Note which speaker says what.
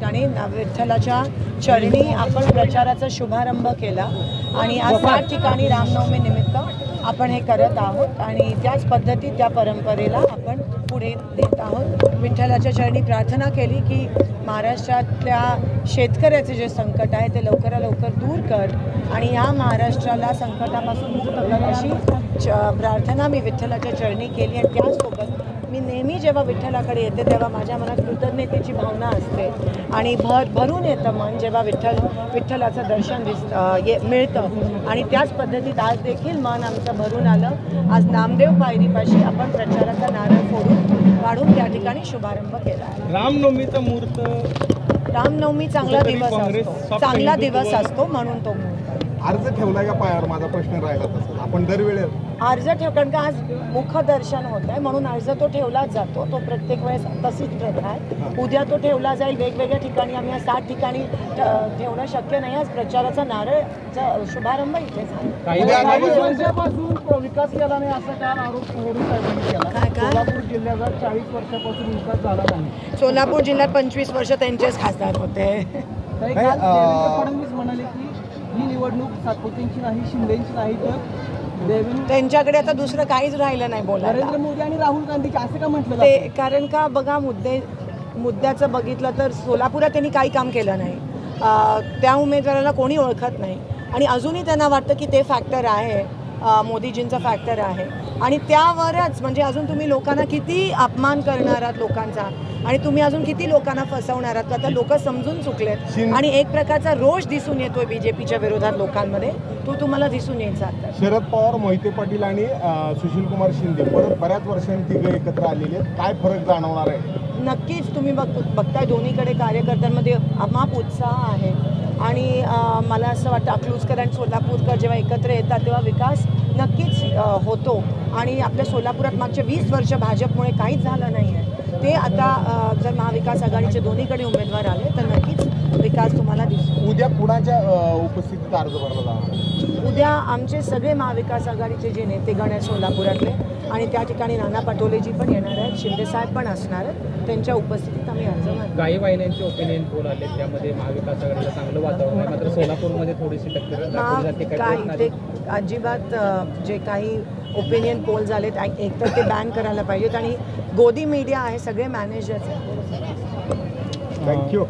Speaker 1: ठिकाणी विठ्ठलाच्या चरणी आपण प्रचाराचा शुभारंभ केला. आणि आज सात ठिकाणी रामनवमी निमित्त आपण हे करत आहोत. आणि त्याच पद्धतीत त्या परंपरेला आपण पुढे देत आहोत. विठ्ठलाच्या चरणी प्रार्थना केली की महाराष्ट्रातल्या शेतकऱ्याचे जे संकट आहे ते लवकरात लवकर दूर कर. आणि ह्या महाराष्ट्राला संकटापासून मुक्त कर अशी च प्रार्थना मी विठ्ठलाच्या चरणी केली. आणि त्याचसोबत मी नेहमी जेव्हा विठ्ठलाकडे येते तेव्हा माझ्या मनात कृतज्ञतेची भावना असते. आणि भर भरून येतं मन जेव्हा विठ्ठल विठ्ठलाचं दर्शन दिस ये मिळतं. आणि त्याच पद्धतीत आज देखील मन आमचं भरून आलं. आज नामदेव पायरीपाशी आपण प्रचाराचा नारळ फोडून काढून त्या ठिकाणी शुभारंभ केला आहे.
Speaker 2: रामनवमीचा मुहूर्त.
Speaker 1: रामनवमी चांगला दिवस असतो. चांगला दिवस असतो म्हणून तो
Speaker 3: अर्ज ठेवलाय का पायावर? माझा प्रश्न राहिला तसं. आपण दरवेळेस
Speaker 1: अर्ज ठेव कारण का आज मुखदर्शन होत आहे म्हणून अर्ज तो ठेवलाच जातो. तो प्रत्येक वेळेस तशीच प्रथा आहे. उद्या तो ठेवला जाईल. वेगवेगळ्या ठिकाणी आम्ही आज सात ठिकाणी ठेवणं शक्य नाही. आज प्रचाराचा नारळचा शुभारंभ इथे झाला.
Speaker 2: वर्षापासून विकास केला नाही असा काल आरोप मोदी साहेबांनी केला?
Speaker 1: काय काय?
Speaker 2: सोलापूर जिल्ह्याचा चाळीस वर्षापासून विकास झाला नाही.
Speaker 1: सोलापूर जिल्ह्यात पंचवीस वर्ष त्यांचेच खासदार होते.
Speaker 2: फडणवीस म्हणाले निवडणूक सातपुतेंची नाही शिंदेची नाही तर
Speaker 1: त्यांच्याकडे आता दुसरं काहीच राहिलं नाही बोलायला.
Speaker 2: नरेंद्र मोदी आणि राहुल गांधीचे असं का म्हटलं
Speaker 1: ते? कारण का बघा मुद्दे मुद्द्याचं बघितलं तर सोलापुरात त्यांनी काही काम केलं नाही. त्या उमेदवाराला कोणी ओळखत नाही. आणि अजूनही त्यांना वाटतं की ते फॅक्टर आहे. मोदीजींचा फॅक्टर आहे. आणि त्यावरच म्हणजे अजून तुम्ही लोकांना किती अपमान करणार आहात लोकांचा? आणि तुम्ही अजून किती लोकांना फसवणार आहात? आता लोक समजून चुकलेत?
Speaker 3: शिं-
Speaker 1: आणि एक प्रकारचा रोष दिसून येतोय बीजेपीच्या विरोधात लोकांमध्ये. तो तुम्हाला दिसून यायचा
Speaker 3: शरद पवार मोहिते पाटील आणि अं, सुशीलकुमार शिंदे. परत बऱ्याच वर्षांनी तिघं एकत्र आलेले आहेत. काय फरक जाणवणार आहे?
Speaker 1: नक्कीच तुम्ही बघ बघताय दोन्हीकडे कार्यकर्त्यांमध्ये अमाप उत्साह आहे. आणि मला असं वाटतं अकलूजकर आणि सोलापूरकर जेव्हा एकत्र येतात तेव्हा विकास नक्कीच होतो. आणि आपल्या सोलापुरात मागच्या वीस वर्ष भाजपमुळे काहीच झालं नाही आहे. ते आता जर महाविकास आघाडीचे दोन्हीकडे उमेदवार आले तर नक्कीच विकास तुम्हाला दिसतो
Speaker 3: उद्या कुणाच्या उपस्थितीत अर्ज भरला जाणार
Speaker 1: उद्या आमचे सगळे महाविकास आघाडीचे जे नेतेगण आहेत सोलापुरातले आणि त्या ठिकाणी नाना पटोलेजी पण येणार आहेत शिंदेसाहेब पण असणार आहेत त्यांच्या उपस्थितीत आम्ही अर्ज
Speaker 4: काही वाहिन्यांचे ओपिनियन पोल आले त्यामध्ये महाविकास आघाडीला चांगलं वातावरण आहे मात्र सोलापूरमध्ये थोडीशी टक्कर
Speaker 1: काही ते? अजिबात जे काही ओपिनियन पोल झालेत एक तर ते बॅन करायला पाहिजेत आणि गोदी मीडिया आहे सगळे मॅनेजर्स आहेत
Speaker 3: थँक्यू